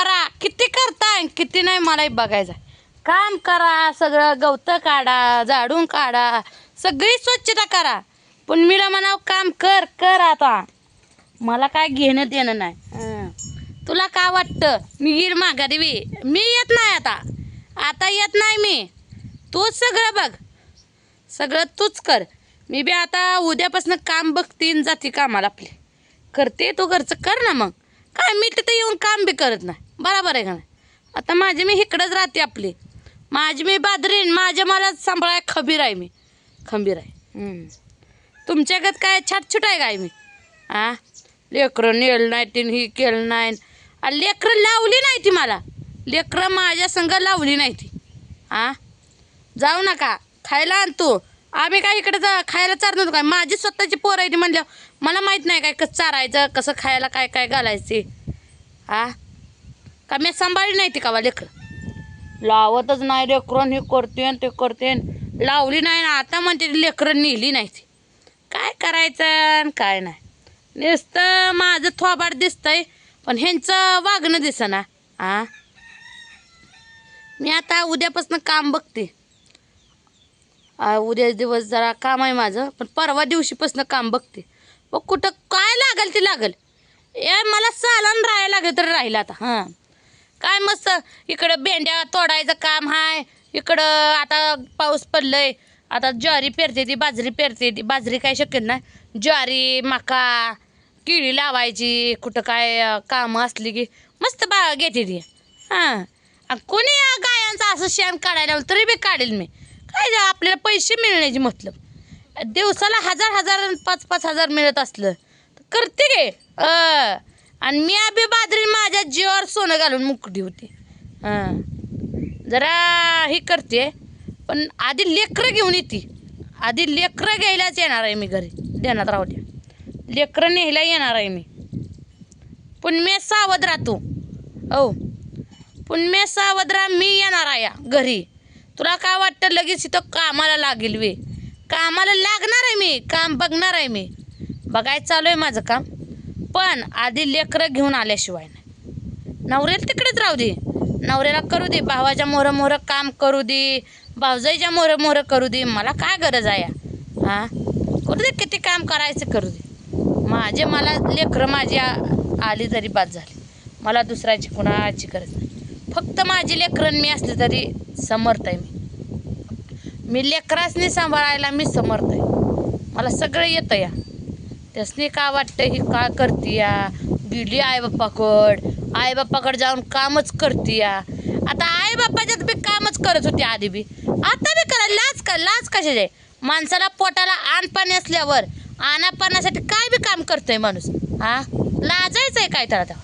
करा. किती करताय किती नाही मलाही बघायचं. काम करा सगळं गवतं काढा झाडून काढा सगळी स्वच्छता करा. पण मीला म्हणाव काम कर कर आता. मला काय घेणं देणं नाही. हं. तुला काय वाटतं? मी गिर माघारी मी येत नाही आता. आता येत नाही मी. तूच सगळं बघ. सगळं तूच कर. मी बी आता उद्यापासून काम बघते जाते कामाला आपली. करते तू घरचं कर ना मग. काय मी तिथं येऊन काम बी करत नाही. बरोबर आहे का नाही? आता माझी मी इकडंच राहते आपली. माझी मी बादरीन माझ्या मला सांभाळाय खबीर आहे मी. खंबीर आहे. तुमच्यागत काय छाटछूट आहे काय मी? आ? लेकरं नेल नाही तीन ही केलं नाही. आ, लेकरं लावली नाही ती मला. लेकरं माझ्या संग लावली नाही ती. आ? जाऊ नका. खायला आणतो आम्ही काय इकडे जा खायला चारतो काय? माझी स्वतःची पोर आहे ती म्हणल्या मला माहीत नाही काय कसं चारायचं कसं खायला काय काय घालायचे. हा का मी सांभाळली नाही ती का लेकरं? लावतच नाही लेकरं हे करते आणि ते करते लावली नाही ना आता म्हणते लेकरं नेली नाही ती. काय करायचं आणि काय नाही. नुसतं माझं थोबाड दिसतंय पण ह्यांचं वागणं दिसना आ? मी आता उद्यापासून काम बघते. उद्या दिवस जरा काम आहे माझं पण परवा दिवशीपासून काम बघते. मग कुठं काय लागेल ते लागल? ए मला सालन राहायला लागेल तर राहिलं आता हां. काय मस्त. इकडं भेंड्या तोडायचं काम आहे इकडं आता पाऊस पडलंय. आता ज्वारी पेरते ती बाजरी पेरते ती. बाजरी काय शक्य नाही. ज्वारी मका किळी लावायची. कुठं काय कामं असली की मस्त बा घेते ती. हां. कोणी या गायांचं असं शेण काढायला तरी बी काढेल मी. काय आपल्याला पैसे मिळण्याची मतलब. दिवसाला हजार हजार पाच पाच हजार मिळत असलं. तर करते गे आणि मी बी बादरी माझ्या जीवावर सोनं घालून मुकडी होती. हां. जरा हे करते पण आधी लेकरं घेऊन येते. आधी लेकरं घ्यायलाच येणार आहे मी घरी. देण्यात राहू द्या. लेकरं न्यायला येणार आहे मी. पण मी सावध राहतो. हो. पण मी सावध राहा मी येणार आहे या घरी. तुला काय वाटतं लगेच इथं कामाला लागेल वे. कामाला लागणार आहे मी. काम बघणार आहे मी. बघायचं चालू आहे माझं काम. पण आधी लेकरं घेऊन आल्याशिवाय नाही. नवऱ्याला तिकडेच राहू दे. नवऱ्याला करू दे. भावाच्या मोहरं मोहरं काम करू दे. भावजाईच्या मोहरं मोहरं करू दे. मला काय गरज आहे हां? करू दे किती काम करायचं करू दे. माझे मला लेकरं माझी आ- आली तरी बाद झाली. मला दुसऱ्याची कुणाची गरज नाही. फक्त माझी लेकरं मी असली तरी समर्थ आहे मी. मी लेकरासनी सांभाळायला मी समर्थ आहे. मला सगळं येतं या. त्यासनी का वाटतं ही का करते या गेली आईबाप्पाकड आईबाप्पाकडे जाऊन कामच करते या आता आईबाप्पाच्यात बी कामच करत होती आधी बी. आता बी करा लाज का लाज कशाची? आहे माणसाला पोटाला आण पाणी असल्यावर आणा पाण्यासाठी काय बी काम करतोय माणूस? हा? लाजायचं आहे काय तर आता?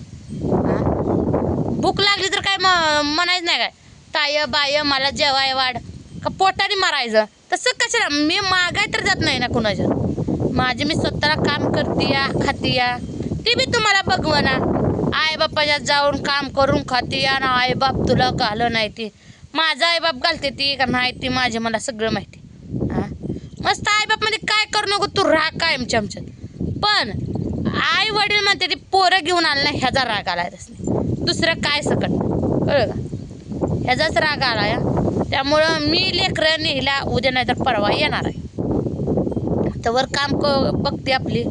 भूक लागली तर काय म म्हणायचं नाही काय? ताय बाय मला जेवाय वाढ. का पोटाने मारायचं? तसं कशाला? मी मागाय तर जात नाही ना कुणाच्या. माझे मी स्वतःला काम करते या खाते या बी तुम्हाला बघवना आई बापाच्या जाऊन काम करून खाते या ना आई बाप तुला घालं नाही ती. माझा आई बाप घालते ती का नाही ती माझे मला सगळं माहिती. हां? मस्त आई बाप काय करू नको तू राग काय आमच्या आमच्यात पण आई वडील म्हणते ती पोरं घेऊन आलं नाही ह्याचा राग आला तसं दुसरं काय सकट? कळलं का? ह्याचाच राग आला या त्यामुळं मी लेकरं नेला उद्या नाही तर परवा येणार आहे. तर काम क बघते आपली.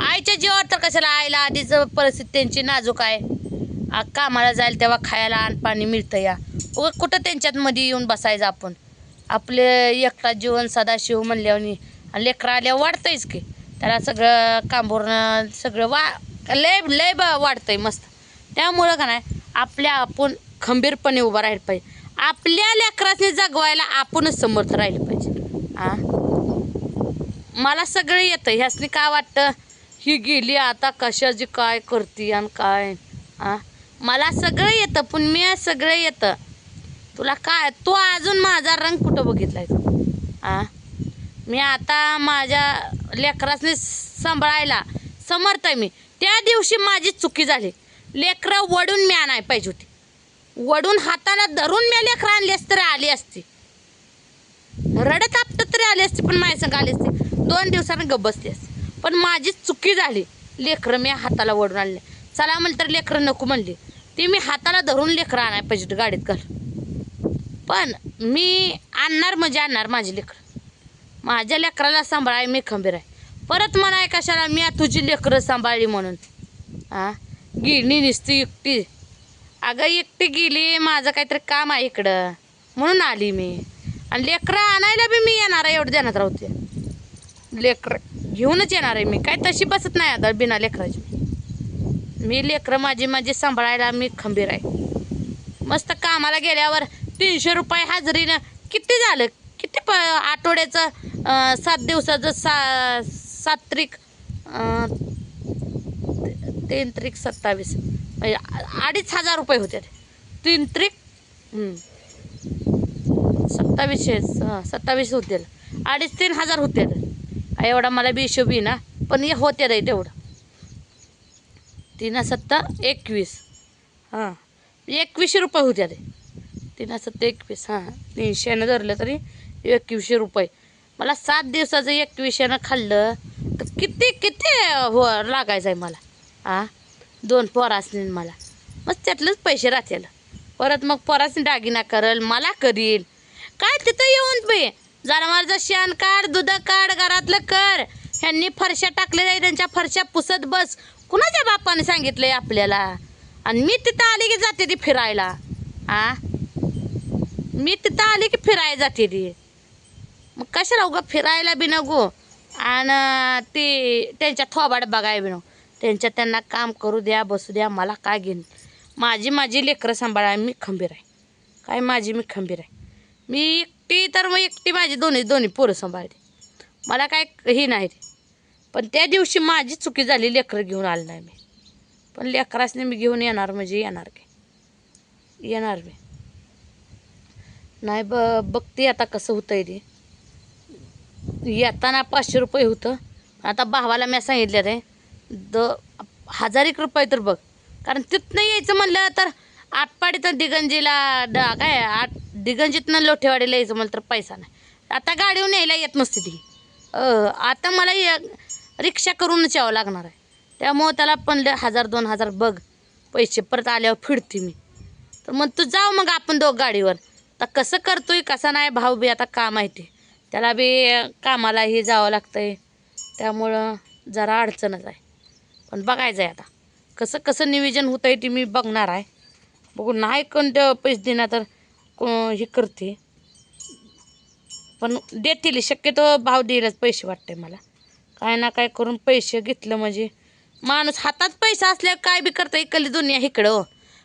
आईच्या जीवावर तर कशाला आईला आधीच परिस्थिती त्यांची नाजूक आहे. कामाला जाईल तेव्हा खायला अन्न पाणी मिळतं या. व कुठं त्यांच्यात मध्ये येऊन बसायचं आपण? आपले एकटा जीवन सदाशिव म्हणल्यावर लेकरं आल्यावर वाढतंयच की. त्याला सगळं कांबोरणं सगळं वा लय लय बा वाढतंय मस्त. त्यामुळं का नाही आपल्या आपण खंबीरपणे उभं राहिलं पाहिजे. आपल्या लेकराने जगवायला आपणच समर्थ राहिलं पाहिजे. हां मला सगळं येतं. ह्यासनी काय वाटतं? ही गेली आता कशाची काय करते आणि काय? आ? मला सगळं येतं पण मी सगळं येतं. तुला काय? तू अजून माझा रंग कुठं बघितलाय तू? आ? मी आता माझ्या लेकरासनी सांभाळायला समर्थ आहे मी. त्या दिवशी माझी चुकी झाली. लेकरं वडून मी आणाय पाहिजे होती. वडून हाताला धरून मी लेकरं आणली असती तरी आली असती. रडत आपटत तरी आली असती पण माझ्या संग आली असती. दोन दिवसानं गप बसतेस. पण माझी चुकी झाली. लेकरं मी हाताला ओढून आणले. चला म्हणलं तर लेकरं नको म्हणली. ती मी हाताला धरून लेकरं आणाय पाहिजे गाडीत घाल पण मी आणणार म्हणजे आणणार माझी लेकरं. माझ्या लेकराला सांभाळाय मी खंबीर आहे. परत म्हणाय कशाला मी तुझी लेकरं सांभाळली म्हणून? हां गिळणी निसती एकटी. अगं एकटी गेली माझं काहीतरी काम आहे इकडं. म्हणून आली मी. आणि लेकरं आणायला बी मी येणार आहे एवढं ध्यानात राहते लेकरं घेऊनच येणार आहे मी. काय तशी बसत नाही आता बिना लेकराची. मी लेकरं माझी माझी सांभाळायला मी खंबीर आहे. मस्त कामाला गेल्यावर तीनशे रुपये हजेरीनं किती झालं? किती प आठवड्याचं सात दिवसाचं सा सात त्रिक ते- तीन त्रिक सत्तावीस. म्हणजे अडीच हजार रुपये होते ते. तीन त्रिक? सत्तावीसशे सत्तावीस होते अडीच तीन हजार होते एवढा मला बी ना पण हे होते रे तेवढं. तीन सत्ता एकवीस. हां. एकवीसशे रुपये होते ते तीन सत्ता एकवीस हां. तीनशेनं धरलं तरी एकवीसशे रुपये. मला सात दिवसाचं एकवीसशेनं खाल्लं तर किती किती हो लागायचं आहे मला? हां दोन पोरासनी मला. मग त्यातलंच पैसे राहतील. परत मग पोरासनी दागिना करल मला करील. काय तिथं येऊन बे? जनावरांचं शेण काढ दूध काढ घरातलं कर. ह्यांनी फरशा टाकलेल्या आहे त्यांच्या फरशा पुसत बस. कुणाच्या बापाने सांगितलंय आपल्याला? आणि मी तिथं आली की जाते ती फिरायला. आ? मी तिथं आली की फिरायला जाते ती. मग कशाला उगं फिरायला बी नको? आणि ते त्यांच्या थोबाड बघाय बी नको. त्यांच्या त्यांना काम करू द्या बसू द्या मला काय घेईन माझी माझी लेकरं सांभाळाय मी खंबीर आहे. काय माझी मी खंबीर आहे? मी एकटी तर मग एकटी माझी दोन्ही दोन्ही पोरं सांभाळते. मला काय हे नाही रे पण त्या दिवशी माझी चुकी झाली लेकरं घेऊन आलं नाही मी. पण लेकरासने मी घेऊन येणार म्हणजे येणार काय येणार मी. नाही ब बघते आता कसं होतं आहे ते. येताना पाचशे रुपये होतं. आता भावाला मी सांगितलं रे द हजार एक रुपये तर बघ. कारण तिथनं यायचं म्हणलं तर आटपाडीतनं दिगंजीला ड काय आट दिगंजीतनं लोठेवाडीला यायचं म्हणलं तर पैसा नाही. आता गाडीहून यायला येत नसते ती. आता मला या रिक्षा करूनच यावं लागणार आहे. त्यामुळं त्याला पण हजार दोन हजार बघ. पैसे परत आल्यावर फिरते मी. तर मग तू जाऊ मग आपण दोघ गाडीवर. आता कसं करतोय कसा नाही भाऊ बी आता काम आहे ते. त्याला बी कामालाही जावं लागतंय. त्यामुळं जरा अडचणच आहे. पण बघायचं आहे आता. कसं कसं नियोजन होतं आहे ते मी बघणार आहे. बघू नाही कोणतं पैसे देणार तर हे करते. पण देतील शक्यतो भाव देईलच पैसे वाटते मला. काय ना काय करून पैसे घेतलं म्हणजे. माणूस हातात पैसा असल्यावर काय बी करता इकडली दुनिया इकडं हो.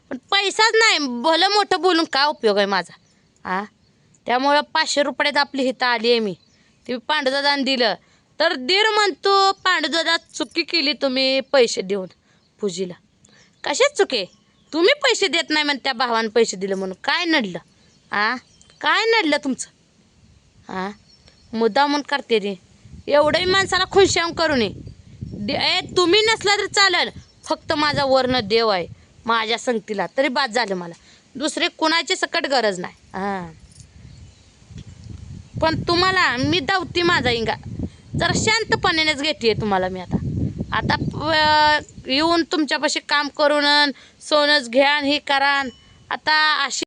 पण पैसाच नाही भलं मोठं बोलून काय उपयोग आहे माझा? आ? त्यामुळं पाचशे रुपयात आपली हिता आली आहे मी. ते पांडुदादानं दिलं. तर दीर म्हणतो पांडुदादा चुकी केली तुम्ही पैसे देऊन पूजीला. कशाच चुके तुम्ही पैसे देत नाही म्हण त्या भावानं पैसे दिले म्हणून. काय नडलं? आ? काय नडलं तुमचं? आ? मुद्दा म्हणून करते रे. एवढंही माणसाला खुशाम करू नये. दे ए तुम्ही नसला तर चालेल. फक्त माझा वर्ण देव आहे. माझ्या संगतीला. तरी बाद झालं मला. दुसरे कुणाची सकट गरज नाही. हां पण तुम्हाला मी दावती माझा इंगा. जरा शांतपणेनेच घेते तुम्हाला मी आता. आता येऊन तुमच्यापाशी काम करून सोनंच घ्यान हे करान आता अशी